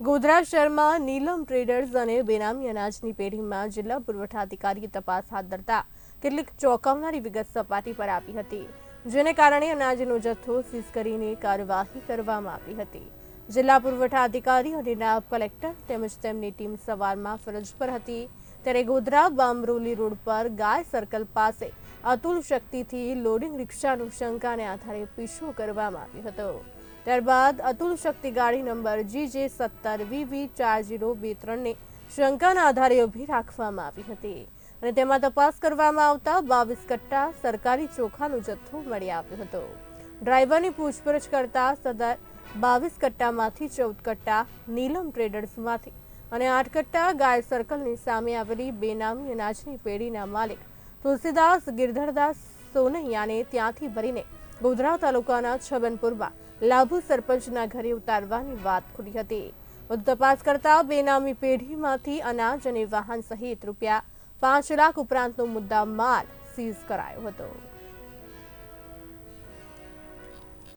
ગોધરા શહેરમાં નીલમ ટ્રેડર્સ અને બેનામી અનાજની પેઢીમાં જિલ્લા પુરવઠા અધિકારીએ તપાસ હાથ ધરતા કેટલીક ચોંકાવનારી વિગત સપાટી પર આવી હતી, જેને કારણે અનાજનો જથ્થો સીઝ કરીને કાર્યવાહી કરવામાં આવી હતી. જિલ્લા પુરવઠા અધિકારી અને નાયબ કલેક્ટર તેમજ તેમની ટીમ સવારમાં ફરજ પર હતી, ત્યારે ગોધરા બામરોલી રોડ પર ગાય સર્કલ પાસે અતુલ શક્તિથી લોડિંગ રિક્ષાનું શંકાને આધારે પીછો કરવામાં આવ્યો હતો. ત્યારબાદ અતુલ શક્તિ ગાડી નંબર જી જે સત્તર વીવી ચાર જીરો બે ત્રણને શંકાના આધારે ઊભી રાખવામાં આવી હતી. અને તેમાં તપાસ કરવામાં આવતા બાવીસ કટ્ટા સરકારી ચોખાનો જથ્થો મળી આવ્યો હતો. ડ્રાઈવરની પૂછપરછ કરતા સદર બાવીસ કટ્ટામાંથી ચૌદ કટ્ટા નીલમ ટ્રેડર્સમાંથી અને આઠ કટ્ટા ગાય સર્કલની સામે આવેલી બેનામી અનાજની પેઢીના માલિક તુલસીદાસ ગિરધરદાસ સોનૈયાને ત્યાંથી ભરીને ગોધરા તાલુકાના છબનપુરમાં લાભુ સરપંચના ઘરે ઉતારવાની વાત ખુલી હતી. વધુ તપાસ કરતા બેનામી પેઢીમાંથી અનાજ અને વાહન સહિત રૂપિયા પાંચ લાખ ઉપરાંતનો મુદ્દા માલ સીઝ કરાયો હતો.